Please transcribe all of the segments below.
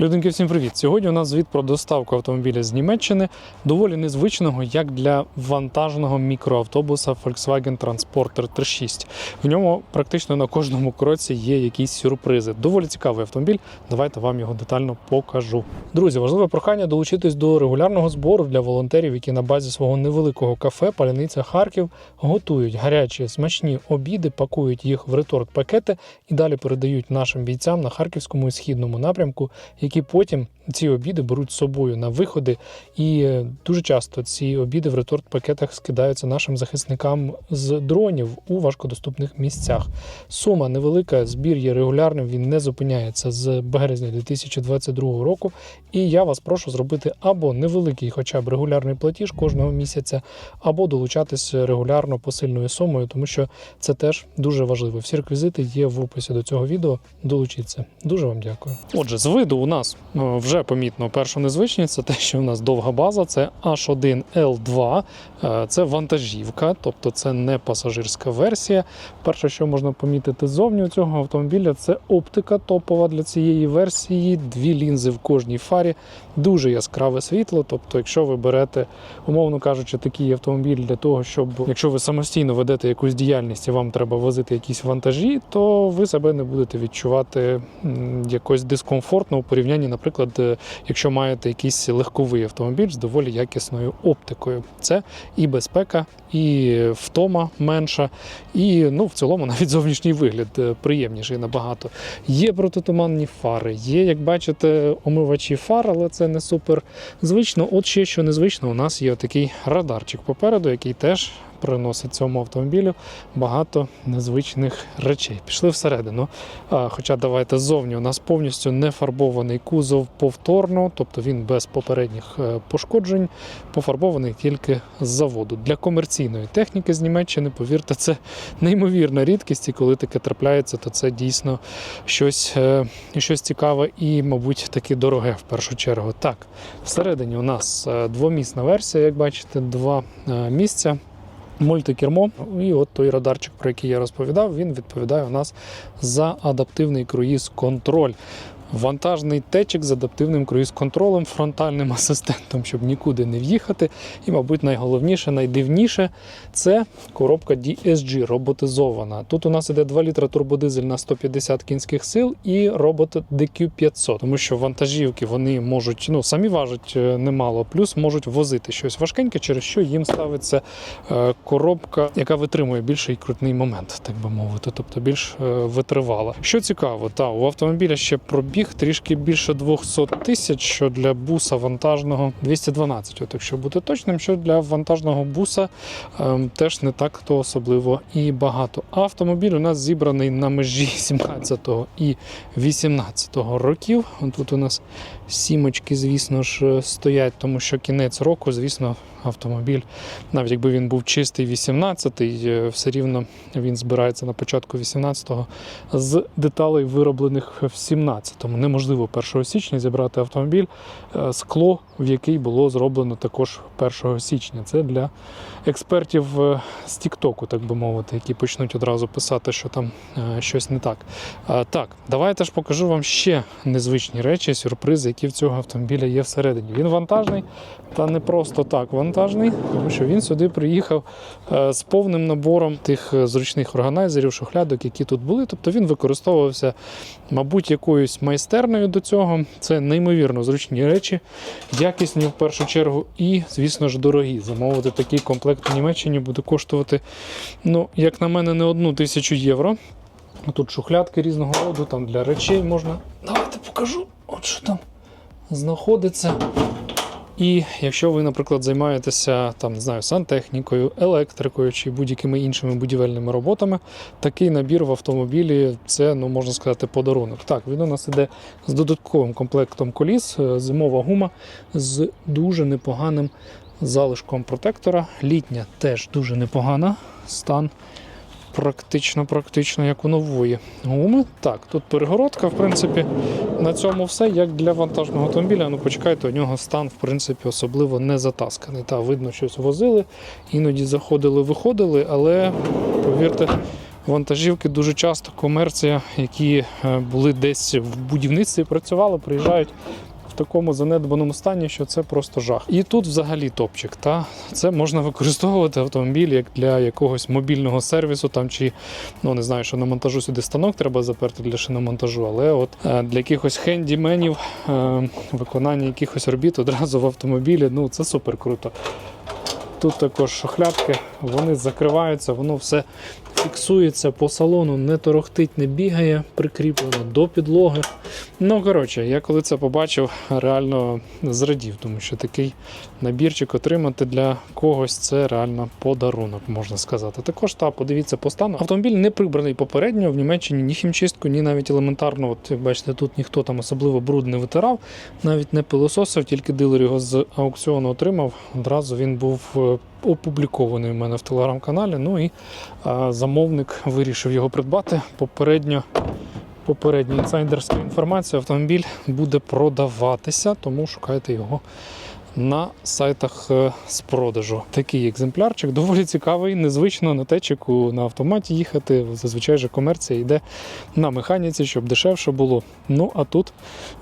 Людинки, всім привіт! Сьогодні у нас звіт про доставку автомобіля з Німеччини, доволі незвичного як для вантажного мікроавтобуса Volkswagen Transporter 36. В ньому практично на кожному кроці є якісь сюрпризи. Доволі цікавий автомобіль. Давайте вам його детально покажу. Друзі, важливе прохання долучитись до регулярного збору для волонтерів, які на базі свого невеликого кафе Паляниця Харків готують гарячі смачні обіди, пакують їх в реторт-пакети і далі передають нашим бійцям на харківському і східному напрямку які потім ці обіди беруть з собою на виходи. І е, дуже часто ці обіди в реторт-пакетах скидаються нашим захисникам з дронів у важкодоступних місцях. Сума невелика, збір є регулярним, він не зупиняється з березня 2022 року. І я вас прошу зробити або невеликий, хоча б регулярний платіж кожного місяця, або долучатись регулярно посильною сумою, тому що це теж дуже важливо. Всі реквізити є в описі до цього відео. Долучіться. Дуже вам дякую. Отже, з виду у нас е, вже помітно першу незвичність, це те, що у нас довга база, це H1L2, Е, це вантажівка, тобто це не пасажирська версія. Перше, що можна помітити ззовні у цього автомобіля, це оптика топова для цієї версії. Дві лінзи в кожній фарі, дуже яскраве світло. Тобто, якщо ви берете, умовно кажучи, такий автомобіль для того, щоб якщо ви самостійно ведете якусь діяльність і вам треба возити якісь вантажі, то ви себе не будете відчувати якось дискомфортно у порівнянні, наприклад, якщо маєте якийсь легковий автомобіль з доволі якісною оптикою. Це і безпека, і втома менша, і ну, в цілому навіть зовнішній вигляд е, приємніший набагато. Є протитуманні фари, є, як бачите, омивачі фар, але це не супер звично. От ще що незвично, у нас є такий радарчик попереду, який теж приносить цьому автомобілю багато незвичних речей. Пішли всередину. Хоча давайте ззовні у нас повністю не фарбований кузов повторно, тобто він без попередніх е, пошкоджень, пофарбований тільки з заводу. Для комерційної техніки з Німеччини, повірте, це неймовірна рідкість, і коли таке трапляється, то це дійсно щось, е, щось цікаве і, мабуть, таки дороге в першу чергу. Так, всередині у нас е, двомісна версія, як бачите, два місця. Мультикермо, і от той радарчик, про який я розповідав, він відповідає у нас за адаптивний круїз-контроль. Вантажний течик з адаптивним круїз-контролем, фронтальним асистентом, щоб нікуди не в'їхати. І, мабуть, найголовніше, найдивніше це коробка DSG роботизована. Тут у нас іде 2 літра турбодизель на 150 кінських сил і робот DQ500, тому що вантажівки вони можуть ну самі важать е, немало, плюс можуть возити щось важкеньке, через що їм ставиться е, коробка, яка витримує більший крутний момент, так би мовити, тобто більш е, витривала. Що цікаво, та у автомобіля ще пробіг трішки більше 200 тисяч, що для буса вантажного 212, от якщо бути точним, що для вантажного буса ем, теж не так то особливо і багато. Автомобіль у нас зібраний на межі 17 і 18 років. Тут у нас сімочки, звісно ж, стоять, тому що кінець року, звісно, автомобіль, навіть якби він був чистий 18-й, е, все рівно він збирається на початку 18-го з деталей, вироблених в 17-му. Неможливо 1 січня зібрати автомобіль, е, скло, в який було зроблено також 1 січня. Це для експертів е, з Тіктоку, так би мовити, які почнуть одразу писати, що там е, щось не так. Так, давайте ж покажу вам ще незвичні речі, сюрпризи, які в цього автомобіля є всередині. Він вантажний, та не просто так вантажний, тому що він сюди приїхав з повним набором тих зручних органайзерів, шухлядок, які тут були. Тобто він використовувався, мабуть, якоюсь майстернею до цього. Це неймовірно зручні речі, якісні в першу чергу, і, звісно ж, дорогі. Замовити такий комплект в Німеччині буде коштувати, ну, як на мене, не одну тисячу євро. Тут шухлядки різного роду, там для речей можна. Давайте покажу, от що там знаходиться. І якщо ви, наприклад, займаєтеся там, не знаю, сантехнікою, електрикою чи будь-якими іншими будівельними роботами, такий набір в автомобілі це, ну можна сказати, подарунок. Так, він у нас іде з додатковим комплектом коліс, е, зимова гума з дуже непоганим залишком протектора. Літня теж дуже непогана. Стан практично, практично як у нової гуми. Так, тут перегородка, в принципі, на цьому все, як для вантажного автомобіля. Ну, почекайте, у нього стан, в принципі, особливо не затасканий. Та, видно, щось возили, іноді заходили, виходили, але повірте, вантажівки дуже часто комерція, які е, були десь в будівництві, працювали, приїжджають. Такому занедбаному стані, що це просто жах. І тут взагалі топчик. Та це можна використовувати автомобіль як для якогось мобільного сервісу, там чи ну не знаю, що на монтажу сюди станок треба заперти для шиномонтажу, але от е, для якихось хендіменів е, виконання якихось робіт одразу в автомобілі. Ну це супер круто. Тут також шухлядки, вони закриваються, воно все фіксується по салону, не торохтить, не бігає, прикріплено до підлоги. Ну, коротше, я коли це побачив, реально зрадів, тому що такий набірчик отримати для когось це реально подарунок, можна сказати. Також та подивіться по стану. Автомобіль не прибраний попередньо в Німеччині ні хімчистку, ні навіть елементарно. От бачите, тут ніхто там особливо бруд не витирав, навіть не пилососив, тільки дилер його з аукціону отримав. Одразу він був е, опублікований у мене в телеграм-каналі. Ну і замовник вирішив його придбати. Попередньо попередня інсайдерська інформація. Автомобіль буде продаватися, тому шукайте його на сайтах е, з продажу. Такий екземплярчик доволі цікавий, незвично на течику на автоматі їхати. Зазвичай же комерція йде на механіці, щоб дешевше було. Ну а тут,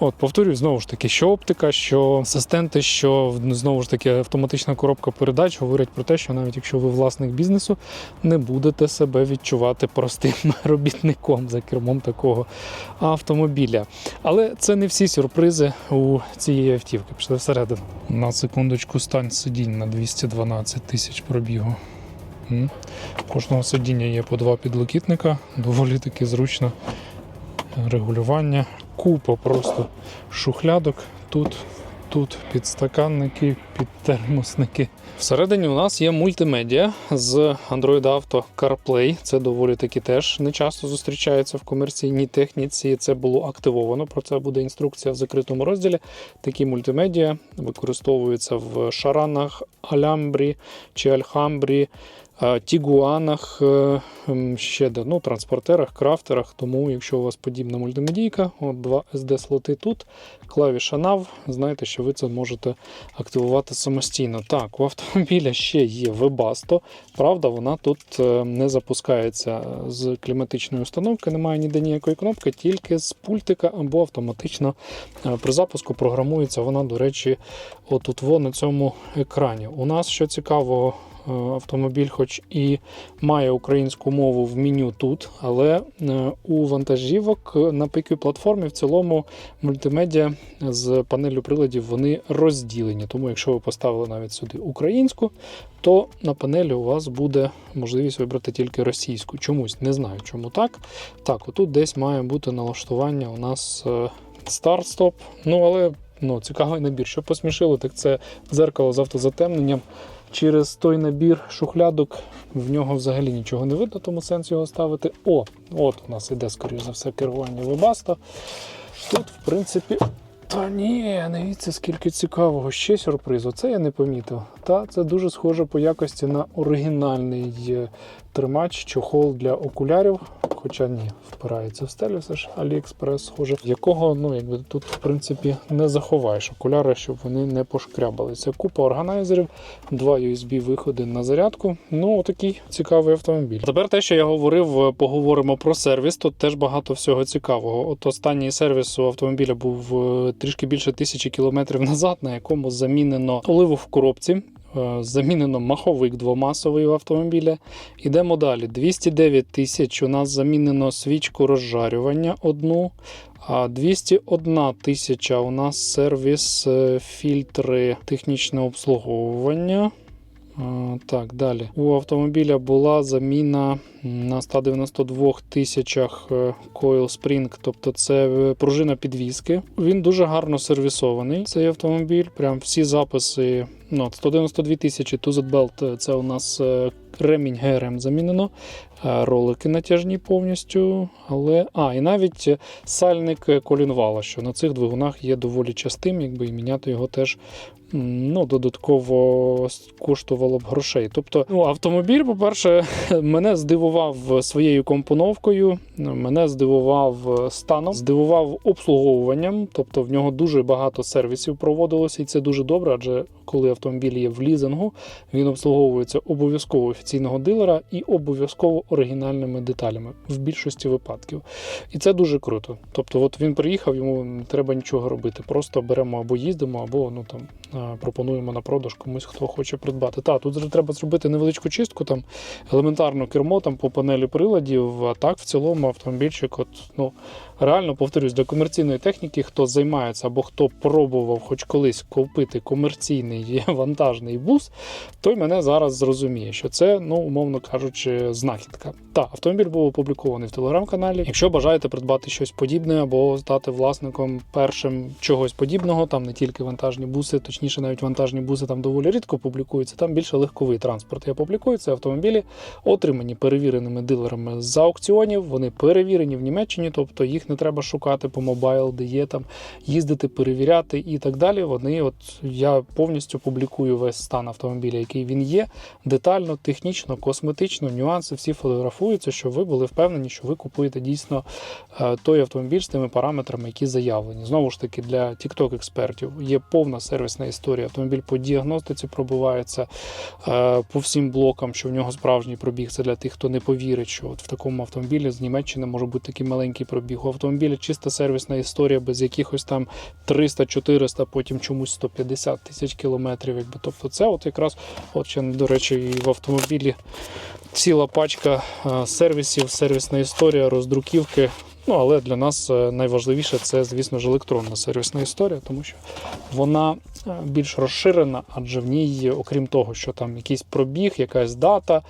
от повторюю, знову ж таки, що оптика, що асистенти, що знову ж таки автоматична коробка передач говорять про те, що навіть якщо ви власник бізнесу, не будете себе відчувати простим робітником за кермом такого автомобіля. Але це не всі сюрпризи у цієї автівки. Пішли всередину. На секундочку стань сидінь на 212 тисяч пробігу. У Кожного сидіння є по два підлокітника, доволі таки зручно регулювання. Купа просто шухлядок тут, тут підстаканники, підтермосники. Всередині у нас є мультимедіа з Android Auto CarPlay. Це доволі таки теж не часто зустрічається в комерційній техніці. Це було активовано. Про це буде інструкція в закритому розділі. Такі мультимедіа використовуються в шаранах, Алямбрі чи Альхамбрі. Е, Тігуанах, е, ще де, ну, транспортерах, крафтерах. Тому, якщо у вас подібна мультимедійка, от два SD-слоти тут, клавіша NAV, знаєте, що ви це можете активувати самостійно. Так, у автомобіля ще є Webasto. Правда, вона тут е, не запускається з кліматичної установки, немає ніде ніякої кнопки, тільки з пультика або автоматично при запуску програмується вона, до речі, отут во на цьому екрані. У нас що цікаво, е, автомобіль, хоч і має українську мову в меню тут, але е, у вантажівок на PQ платформі в цілому мультимедіа з панелю приладів вони розділені. Тому, якщо ви поставили навіть сюди українську, то на панелі у вас буде можливість вибрати тільки російську. Чомусь не знаю, чому так. Так, отут десь має бути налаштування у нас е, старт-стоп. Ну, але ну, цікавий набір. Що посмішило, так це дзеркало з автозатемненням. Через той набір шухлядок в нього взагалі нічого не видно, тому сенс його ставити. О, от у нас іде, скоріш за все, керування Webasto. Тут, в принципі, та ні, дивіться, скільки цікавого. Ще сюрприз. Оце я не помітив. Та це дуже схоже по якості на оригінальний е, тримач, чохол для окулярів. Хоча ні, впирається в стелю, все ж AliExpress схоже, якого ну якби тут в принципі не заховаєш окуляри, щоб вони не пошкрябалися. Купа органайзерів, два USB-виходи на зарядку. Ну, отакий цікавий автомобіль. Тепер те, що я говорив, е, поговоримо про сервіс. Тут теж багато всього цікавого. От останній сервіс у автомобіля був е, трішки більше тисячі кілометрів назад, на якому замінено оливу в коробці. Е, Замінено маховик двомасовий в автомобілі. Ідемо далі. 209 тисяч. У нас замінено свічку розжарювання одну. А 201 тисяча у нас сервіс е, фільтри технічного обслуговування. Так, далі. У автомобіля була заміна на 192 тисячах е, Coil Spring, тобто це е, пружина підвіски. Він дуже гарно сервісований. Цей автомобіль. Прям всі записи. Ну, 192 тисячі Tuzet Belt, це у нас е, ремінь ГРМ замінено. Е, Ролики натяжні повністю. Але. А, і навіть е, сальник е, колінвала, що на цих двигунах є доволі частим, якби і міняти його теж ну, додатково коштувало б грошей. Тобто, ну, автомобіль, по-перше, мене здивував своєю компоновкою, мене здивував станом, здивував обслуговуванням. Тобто в нього дуже багато сервісів проводилося, і це дуже добре, адже коли автомобіль є в лізингу, він обслуговується обов'язково офіційного дилера і обов'язково оригінальними деталями в більшості випадків. І це дуже круто. Тобто, от він приїхав, йому не треба нічого робити. Просто беремо або їздимо, або ну там пропонуємо на продаж комусь, хто хоче придбати. Та тут вже треба зробити невеличку чистку, там елементарно кермо там по панелі приладів. А так в цілому автомобільчик, от ну реально повторюсь, для комерційної техніки, хто займається або хто пробував хоч колись купити комерційний вантажний бус, той мене зараз зрозуміє, що це, ну умовно кажучи, знахідка. Так, автомобіль був опублікований в телеграм-каналі. Якщо бажаєте придбати щось подібне або стати власником першим чогось подібного, там не тільки вантажні буси, точніше, навіть вантажні буси там доволі рідко публікуються. Там більше легковий транспорт. Я публікую це автомобілі, отримані перевіреними дилерами з аукціонів. Вони перевірені в Німеччині, тобто їх не треба шукати по мобайл, де є там їздити, перевіряти і так далі. Вони, от я повністю публікую весь стан автомобіля, який він є, детально, технічно, косметично, нюанси всі фотографуються, щоб ви були впевнені, що ви купуєте дійсно е, той автомобіль з тими параметрами, які заявлені. Знову ж таки, для tiktok експертів є повна сервісна історія. Автомобіль по діагностиці пробивається е, по всім блокам, що в нього справжній пробіг. Це для тих, хто не повірить, що от в такому автомобілі з Німеччини може бути такий маленький пробіг. У автомобіля чиста сервісна історія без якихось там 300-400, потім чомусь 150 тисяч кілометрів. Якби тобто, це от якраз, от ще до речі, і в автомобілі ціла пачка е, сервісів, сервісна історія, роздруківки. Ну, але для нас е, найважливіше це, звісно ж, електронна сервісна історія, тому що вона е, більш розширена, адже в ній, окрім того, що там якийсь пробіг, якась дата,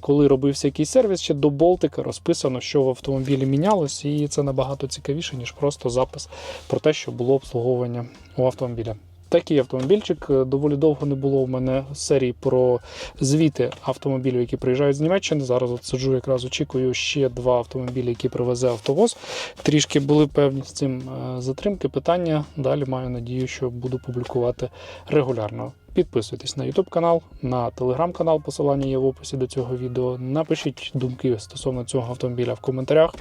коли робився якийсь сервіс, ще до болтика розписано, що в автомобілі мінялось, і це набагато цікавіше, ніж просто запис про те, що було обслуговування у автомобіля. Такий автомобільчик Е, доволі довго не було в мене серії про звіти автомобілів, які приїжджають з Німеччини. Зараз от сиджу, якраз очікую ще два автомобілі, які привезе автовоз. Трішки були певні з цим е, затримки. Питання далі маю надію, що буду публікувати регулярно. Підписуйтесь на YouTube канал, на телеграм канал. Посилання є в описі до цього відео. Напишіть думки стосовно цього автомобіля в коментарях.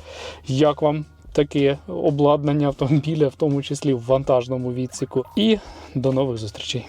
Як вам таке обладнання автомобіля, в тому числі в вантажному відсіку. І до нових зустрічей.